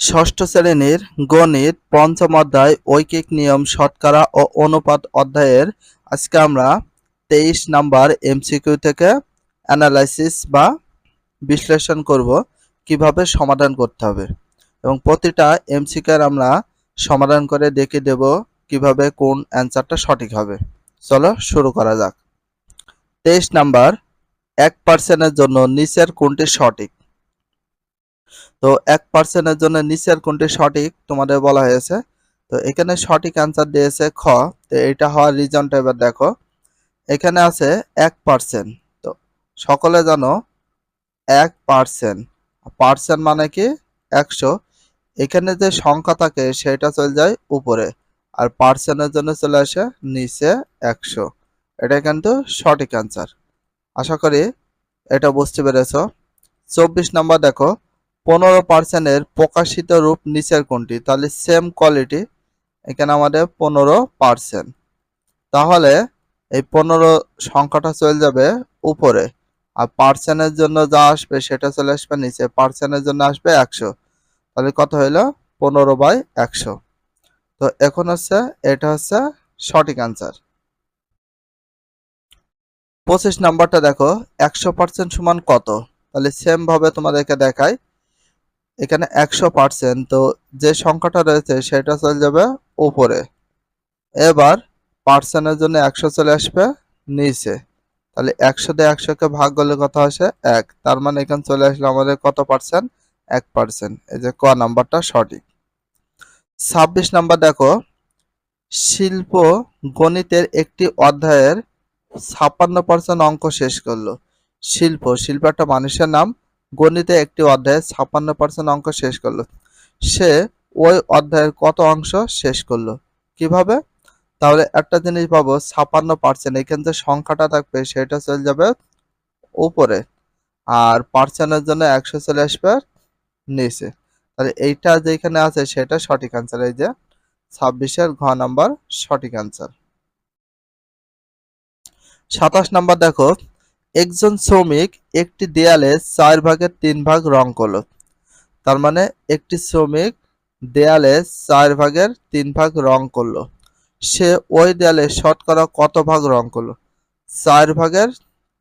ষষ্ঠ শ্রেণির গণিত পঞ্চম অধ্যায় ঐকিক নিয়ম, শতকরা ও অনুপাত অধ্যায়ের আজকে আমরা তেইশ নাম্বার এমসিকিউ থেকে অ্যানালাইসিস বা বিশ্লেষণ করব, কীভাবে সমাধান করতে হবে। এবং প্রতিটা এমসিকিউর আমরা সমাধান করে দেখে দেব কীভাবে কোন অ্যান্সারটা সঠিক হবে। চলো শুরু করা যাক। তেইশ নাম্বার, এক পার্সেন্টের জন্য নিচের কোনটি সঠিক? তো এক পার্সেন্টের জন্য নিচের কোনটি সঠিক তোমাদের বলা হয়েছে? তো এখানে সঠিক অ্যান্সার দিয়েছে খ, তো এটা হওয়ার রিজনটা এবার দেখো। এখানে আছে এক পার্সেন্ট তো সকলে জানো এক পার্সেন্ট পার্সেন্ট মানে কি? একশো। এখানে যে সংখ্যা থাকে সেটা চলে যায় উপরে, আর পার্সেন্টের জন্য চলে আসে নিচে একশো। এটা কিন্তু সঠিক অ্যান্সার আশা করি এটা বুঝতে পেরেছ। চব্বিশ নাম্বার দেখো। পনেরো পার্সেন্টের প্রকাশিত রূপ নিচের কোনটি? তাহলে সেম কোয়ালিটি এখানে আমাদের পনেরো পার্সেন্ট তাহলে এই পনেরো সংখ্যাটা চলে যাবে উপরে। আর পার্সেন্টের জন্য যা আসবে সেটা চলে আসবে নিচে। পার্সেন্টের জন্য আসবে একশো। তাহলে কত হইল? পনেরো বাই একশো। তো এখন হচ্ছে, এটা হচ্ছে সঠিক অ্যান্সার পঁচিশ নাম্বারটা দেখো, একশো পার্সেন্ট সমান কত? তাহলে সেম ভাবে তোমাদেরকে দেখায় এখানে একশো পার্সেন্ট তো যে সংখ্যাটা রয়েছে সেটা চলে যাবে উপরে। এবার পার্সেন্টের জন্য একশো চলে আসবে নিচে। তাহলে একশো দিয়ে একশোকে ভাগ করলে কত আসে? এক। তার মানে এখানে চলে আসলো আমাদের কত পার্সেন্ট এক পার্সেন্ট এই যে ক নাম্বারটা সঠিক। ছাব্বিশ নাম্বার দেখো, শিল্প গণিতের একটি অধ্যায়ের ছাপ্পান্ন পার্সেন্ট অঙ্ক শেষ করল। শিল্প শিল্প একটা মানুষের নাম। গণিতে একটি অধ্যায়ে ছাপ্পান্ন পার্সেন্ট অঙ্ক শেষ করল। সে ওই অধ্যায়ের কত অংশ শেষ করল? কীভাবে? তাহলে একটা জিনিস পাবো, ছাপ্পান্ন পার্সেন্ট এখানে যে সংখ্যাটা থাকবে সেটা চলে যাবে উপরে। আর পার্সেন্টের জন্য একশো চলে আসবে নিচে। তাহলে এইটা যেখানে আছে সেটা সঠিক অ্যান্সার এই যে ছাব্বিশের ঘ নাম্বার সঠিক অ্যান্সার সাতাশ নাম্বার দেখো একজন শ্রমিক একটি দেয়ালে চার ভাগের তিন ভাগ রং করল। তার মানে একটি শ্রমিক দেয়ালে চার ভাগের তিন ভাগ রং করল। সে ওই দেয়ালে শতকরা কত ভাগ রং করল? চার ভাগের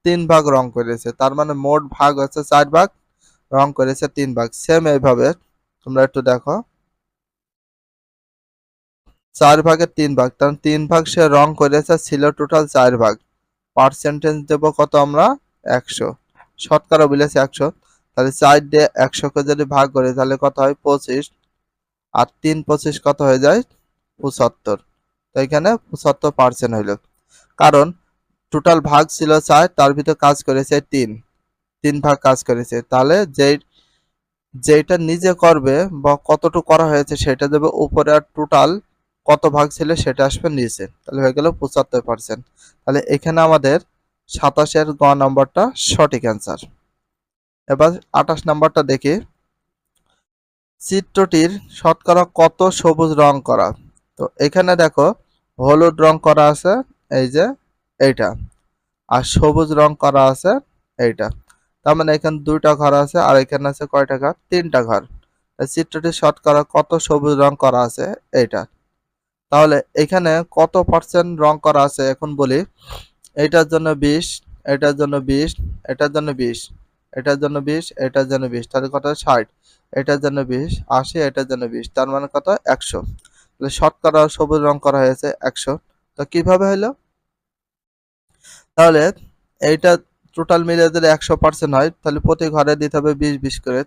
তিন ভাগ রং করেছে। তার মানে মোট ভাগ হচ্ছে চার ভাগ, রং করেছে তিন ভাগ। সেম এইভাবে তোমরা একটু দেখো। চার ভাগের তিন ভাগ, তার মানে তিন ভাগ সে রং করেছে, ছিল টোটাল চার ভাগ। পার্সেন্টেজ দেবো কত আমরা? একশো। শতকরা বলেছে একশো। তাহলে চার দিয়ে একশোকে যদি ভাগ করি, তাহলে কত হয়? পঁচিশ। আর তিন পঁচিশ কত হয়ে যায়? পঁচাত্তর। তো এখানে পঁচাত্তর পার্সেন্ট হইল। কারণ টোটাল ভাগ ছিল চার, তার ভিতর কাজ করেছে তিন। তিন ভাগ কাজ করেছে। তাহলে যেই যেটা নিজে করবে বা কতটুকু করা হয়েছে, সেটা দেবে উপরে আর টোটাল কত ভাগ ছিল সেটা আসবে নিচে। তাহলে হয়ে গেল পঁচাত্তর পার্সেন্ট তাহলে এখানে আমাদের সাতাশের গ নম্বরটা সঠিক অ্যান্সার এবার আঠাশ নাম্বারটা দেখি। চিত্রটির শতকরা কত সবুজ রং করা? তো এখানে দেখো, হলুদ রং করা আছে, এই যে এইটা। আর সবুজ রং করা আছে, এইটা। তার মানে এখানে দুইটা ঘর আছে, আর এখানে আছে কয়টা ঘর? তিনটা ঘর। চিত্রটির শতকরা কত সবুজ রং করা আছে, এইটা। তাহলে এখানে কত পার্সেন্ট রং করা আছে এখন বলি? এটার জন্য বিশ, এটার জন্য বিশ, এটার জন্য বিশ, এটার জন্য বিশ, এটার জন্য বিশ, তাহলে কত? ষাট, এটার জন্য বিশ, আশি, এটার জন্য বিশ, তার মানে কত? একশো। তাহলে শতকরা সবুজ রং করা হয়েছে, একশো। তো কীভাবে হলো? তাহলে এইটা টোটাল মিলে যদি একশো পার্সেন্ট হয়, তাহলে প্রতি ঘরে দিতে হবে বিশ বিশ করে।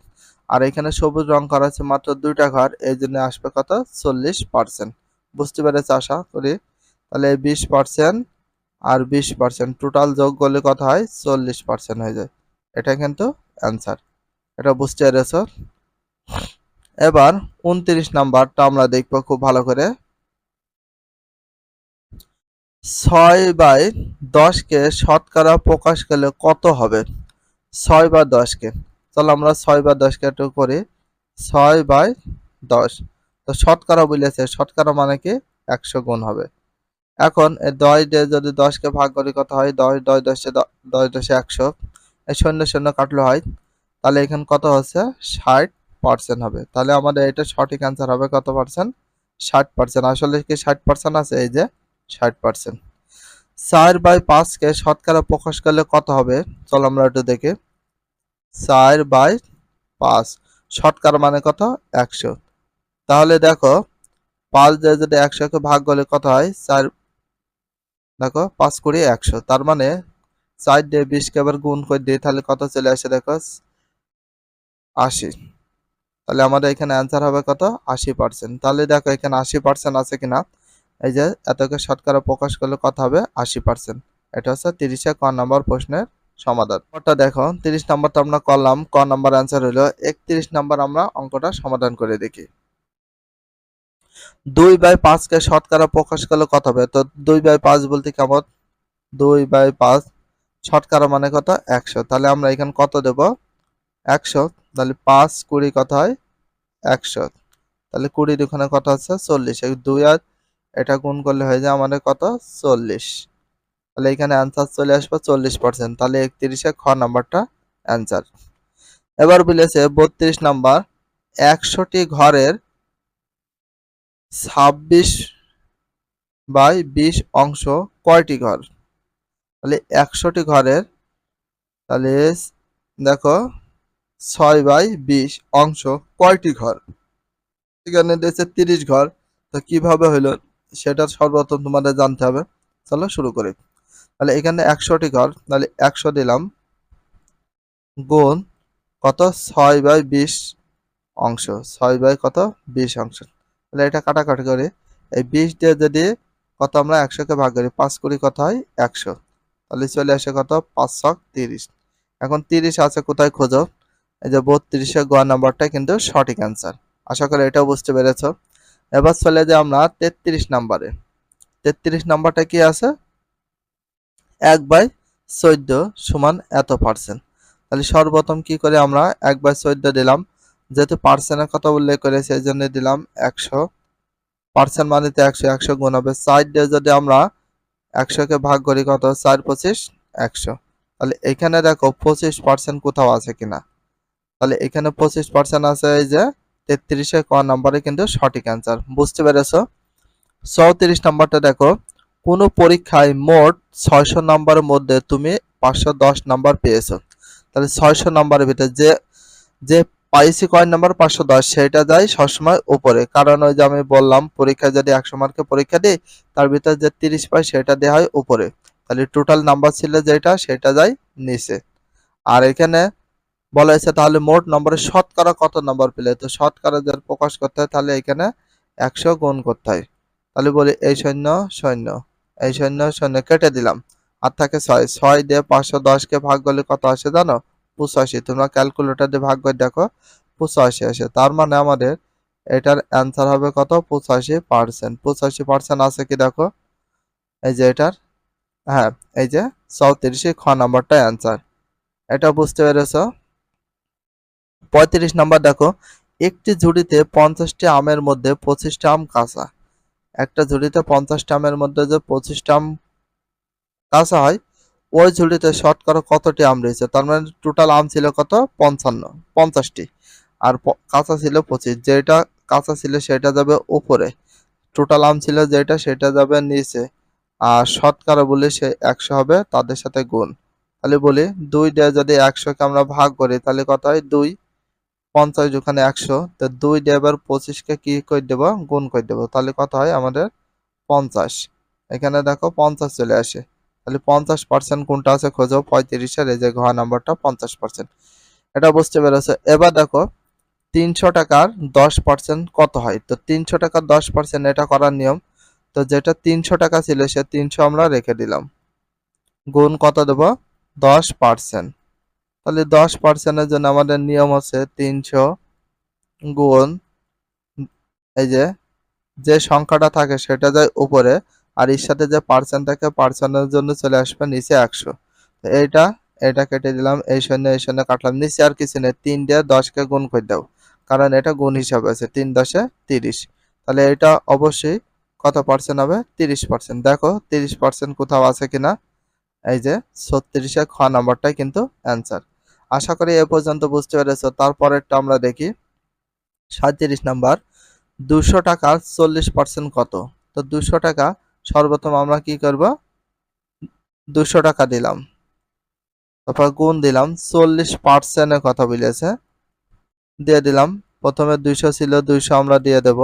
আর এখানে সবুজ রং করা আছে মাত্র দুইটা ঘর, এই জন্য আসবে কত? চল্লিশ পার্সেন্ট বুঝতে পেরেছে আশা করি? তাহলে বিশ পার্সেন্ট আর বিশ পার্সেন্ট টোটাল যোগ করলে কথা হয়? চল্লিশ পার্সেন্ট হয়ে যায়। এটা কিন্তু অ্যান্সার এটা বুঝতে পেরেছ? এবার উনত্রিশ নাম্বারটা আমরা দেখব খুব ভালো করে। ছয় বাই দশকে শতকরা প্রকাশ করলে কত হবে? ছয় বা দশকে। চলো আমরা ছয় বা দশকে একটু করি। ছয় বাই দশ। তো শতকরা বলেছে, শতকরা মানে কি? একশো গুণ হবে। এখন দশ দিয়ে যদি দশকে ভাগ করে কত হয়? দশ দশ দশে দশ দশে একশো। এই শূন্য শূন্য কাটলে হয়, তাহলে এখানে কত হচ্ছে? ষাট পার্সেন্ট হবে। তাহলে আমাদের এটা সঠিক অ্যান্সার হবে কত পার্সেন্ট ষাট পার্সেন্ট আসলে কি ষাট পার্সেন্ট আছে? এই যে ষাট পার্সেন্ট চার বাই পাঁচকে শতকরা প্রকাশ করলে কত হবে? চলো আমরা একটু দেখি। চার বাই পাঁচ। শতকরা মানে কত? একশো। তাহলে দেখো, পাঁচ দিয়ে যদি একশোকে ভাগ করলে কত হয়? চার, দেখো, পাঁচ কুড়ি একশো। তার মানে চার দিয়ে বিশকে আবার গুণ করে দিই তাহলে কত চলে আসে দেখো? আশি। তাহলে আমাদের এখানে অ্যান্সার হবে কত? আশি পার্সেন্ট তাহলে দেখো, এখানে আশি পার্সেন্ট আছে কিনা? এই যে এতকে শতকরা প্রকাশ করলে কত হবে? আশি পার্সেন্ট এটা হচ্ছে তিরিশে ক নম্বর প্রশ্নের সমাধান। ওটা দেখো, তিরিশ নম্বর তো আমরা করলাম। ক নম্বর অ্যান্সার হলো, একত্রিশ নম্বর আমরা অঙ্কটা সমাধান করে দেখি। দুই বাই পাঁচকে শতকরা প্রকাশ করলে কত হবে? তো দুই বাই পাঁচ বলতে কেমন দুই বাই পাঁচ শতকরা মানে কত? একশো। তাহলে আমরা এখানে কত দেব? একশো। তাহলে পাঁচ কুড়ি কত হয়? একশো। তাহলে কুড়ির ওখানে কত হচ্ছে চল্লিশ। দুই আর এটা গুণ করলে হয়ে যায় আমাদের কত? চল্লিশ। তাহলে এখানে অ্যান্সার চলে আসবে চল্লিশ পার্সেন্ট তাহলে একত্রিশে খ নাম্বারটা অ্যান্সার এবার বলেছে বত্রিশ নাম্বার। একশোটি ঘরের ছাব্বিশ বাই বিশ অংশ কয়টি ঘর? তাহলে একশোটি ঘরের, তাহলে দেখো, ছয় বাই বিশ অংশ কয়টি ঘর? এখানে দিয়েছে তিরিশ ঘর। তো কীভাবে হইল? সেটা সর্বপ্রথম তোমাদের জানতে হবে। চলো শুরু করি। তাহলে এখানে একশোটি ঘর, তাহলে একশো দিলাম। গুণ কত? ছয় বাই বিশ অংশ। ছয় বাই কত? বিশ অংশ। তাহলে এটা কাটাকাটি করে। এই বিশ দিয়ে যদি কত আমরা একশোকে ভাগ করি, পাঁচ কুড়ি কত হয়? একশো। তাহলে চলে আসে কত? পাঁচ ছক তিরিশ। এখন তিরিশ আছে, কোথায় খোঁজো? এই যে বত্রিশে গ নাম্বারটা কিন্তু সঠিক অ্যান্সার আশা করি এটাও বুঝতে পেরেছ। এবার চলে যে আমরা তেত্রিশ নাম্বারে। তেত্রিশ নাম্বারটা কি আছে? এক বাই চোদ্দ সমান এত পার্সেন্ট তাহলে সর্বপ্রথম কি করে আমরা? এক বাই চোদ্দ দিলাম। যেহেতু পার্সেন্টের কথা উল্লেখ করেছে এই জন্য দিলাম একশো। পার্সেন্ট মানে তো একশো একশো গুণ হবে। সাইড যদি আমরা একশোকে ভাগ করি, কত? চার, পঁচিশ, একশো। তাহলে এখানে দেখো পঁচিশ পার্সেন্ট কোথাও আছে কিনা? তাহলে এখানে পঁচিশ পার্সেন্ট আছে এই যে তেত্রিশে, ক নাম্বারে কিন্তু সঠিক অ্যান্সার বুঝতে পেরেছ? চৌত্রিশ নাম্বারটা দেখো, কোনো পরীক্ষায় মোট ছয়শো নাম্বারের মধ্যে তুমি পাঁচশো দশ নাম্বার পেয়েছ। তাহলে ছয়শো নাম্বারের ভিতরে যে যে পাইছি কয় নাম্বার পাঁচশো দশ, সেটা যায় সবসময় উপরে। কারণ ওই যে আমি বললাম পরীক্ষা যদি একশো মার্কে পরীক্ষা দিই, তার ভিতরে যে তিরিশ পাই সেটা দেওয়া হয় উপরে। তাহলে টোটাল নাম্বার ছিল যেটা, সেটা যায় নিচে। আর এখানে বলা হয়েছে তাহলে মোট নম্বরে শতকরা কত নম্বর পেলে? তো শতকরা যার প্রকাশ করতে হয়, তাহলে এখানে একশো গুণ করতে হয়। তাহলে বলি এই সৈন্য সৈন্য। এই সৈন্য সৈন্য কেটে দিলাম। আর থাকে ছয়। ছয় দিয়ে পাঁচশো দশকে ভাগ করলে কত আসে জানো? পঁচাশি। তোমরা ক্যালকুলেটর দিয়ে ভাগ করে দেখো, পঁচাশি আসে। তার মানে আমাদের এটার অ্যান্সার হবে কত? পঁচাশি পার্সেন্ট পঁচাশি পার্সেন্ট আছে কি দেখো? এই যে এটার হ্যাঁ এই যে চৌত্রিশে খ নাম্বারটা অ্যান্সার এটা বুঝতে পেরেছ? পঁয়ত্রিশ নাম্বার দেখো, একটি ঝুড়িতে পঞ্চাশটি আমের মধ্যে পঁচিশটা আম কাঁচা। একটা ঝুড়িতে পঞ্চাশটা আমের মধ্যে যে পঁচিশটা আম কাঁচা হয় ওই ঝুড়িতে শতকরা কতটি আম রয়েছে? তার মানে টোটাল আম ছিল কত? পঞ্চান্ন, পঞ্চাশটি। আর কাঁচা ছিল পঁচিশ। যেটা কাঁচা ছিল সেটা যাবে উপরে। টোটাল আম ছিল যেটা, সেটা যাবে নিচে। আর শতকরা বলে সে একশো হবে, তাদের সাথে গুণ। তাহলে বলি, দুই দিয়ে যদি একশোকে আমরা ভাগ করি, তাহলে কত হয়? দুই। পঞ্চাশ ওখানে একশো। তো দুই দিয়ে এবার পঁচিশকে কি করে দেবো? গুণ করে দেবো। তাহলে কত হয়? আমাদের পঞ্চাশ। এখানে দেখো পঞ্চাশ চলে আসে। তাহলে পঞ্চাশ পার্সেন্ট কোনটা আছে খোঁজো পঁয়ত্রিশের এই যে ঘ নাম্বারটা পঞ্চাশ পার্সেন্ট এটা বুঝতে পেরেছ? এবার দেখো, তিনশো টাকার দশ পার্সেন্ট কত হয়? তো তিনশো টাকার দশ পার্সেন্ট এটা করার নিয়ম। তো যেটা তিনশো টাকা ছিল, সে তিনশো আমরা রেখে দিলাম। গুণ কত দেব? দশ পার্সেন্ট তাহলে দশ পার্সেন্টের জন্য আমাদের নিয়ম আছে তিনশো গুণ, এই যে যে সংখ্যাটা থাকে সেটা যায় উপরে। আর এর সাথে যে পার্সেন্ট থাকে পার্সেন্টের জন্য চলে আসবে নিচে একশো। এইটা এটা কেটে দিলাম, এই শূন্য এই শূন্য কাটলাম, নিচে আর কিছু নেই, তিন দিয়ে দশকে গুণ করে দাও। কারণ এটা গুণ হিসাবে আছে, তিন দশে তিরিশ। তাহলে এটা অবশ্যই কত পার্সেন্ট হবে? তিরিশ পার্সেন্ট দেখো, তিরিশ পার্সেন্ট কোথাও আছে কিনা? এই যে ছত্রিশে খ নাম্বারটাই কিন্তু অ্যান্সার আশা করি এ পর্যন্ত বুঝতে পেরেছ। তারপরেরটা আমরা দেখি। সাঁত্রিশ নাম্বার, দুশো টাকার চল্লিশ পার্সেন্ট কত? তো দুশো টাকা সর্বপ্রথম আমরা কি করব? দুশো টাকা দিলাম। তারপর গুণ দিলাম, চল্লিশ পার্সেন্টের কথা বলেছে। দিয়ে দিলাম, প্রথমে দুইশো ছিল দুইশো আমরা দিয়ে দেব।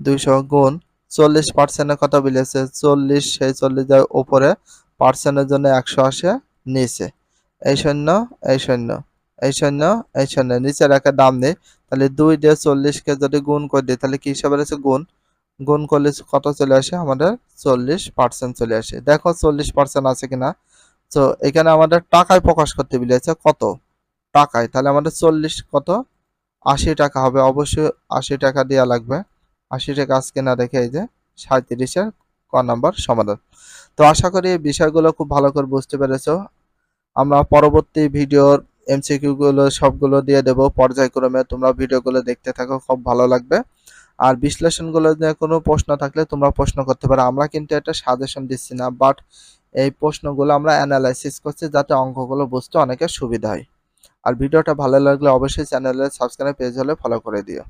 দুইশো গুণ, চল্লিশ পার্সেন্টের কথা বলেছে। চল্লিশ, সেই চল্লিশ যায় উপরে পার্সেন্টের জন্য একশো আসে, নিচে। এই শূন্য এই শূন্য এই শূন্য এই শূন্য, নিচে রেখে দাম নেই তাহলে দুই দিয়ে চল্লিশকে যদি গুণ করে দিই, তাহলে কি হিসাবে রয়েছে? গুণ। গুণ করলে কত চলে আসে? আমাদের চল্লিশ পার্সেন্ট চলে আসে। দেখো চল্লিশ পার্সেন্ট আছে কিনা? তো এখানে আমাদের টাকায় প্রকাশ করতে বলেছে কত? টাকায়। তাহলে আমাদের চল্লিশ কত? আশি টাকা হবে। অবশ্যই আশি টাকা দেওয়া লাগবে। আশি টাকা আজকে না দেখে এই যে সাঁত্রিশের ক নাম্বার সমাধান। তো আশা করি এই বিষয়গুলো খুব ভালো করে বুঝতে পেরেছ। আমরা পরবর্তী ভিডিওর এমসিকিউগুলো সবগুলো দিয়ে দেব। পর্যায়ক্রমে তোমরা ভিডিওগুলো দেখতে থাকো। খুব ভালো লাগবে। আর বিশ্লেষণগুলো নিয়ে কোনো প্রশ্ন থাকলে তোমরা প্রশ্ন করতে পারো। আমরা কিন্তু এটা সাজেশন দিচ্ছি না বাট এই প্রশ্নগুলো আমরা অ্যানালাইসিস করছি যাতে অঙ্কগুলো বুঝতে অনেকের সুবিধা হয়। আর ভিডিওটা ভালো লাগলে অবশ্যই চ্যানেলে সাবস্ক্রাইব পেজ হলে ফলো করে দিও।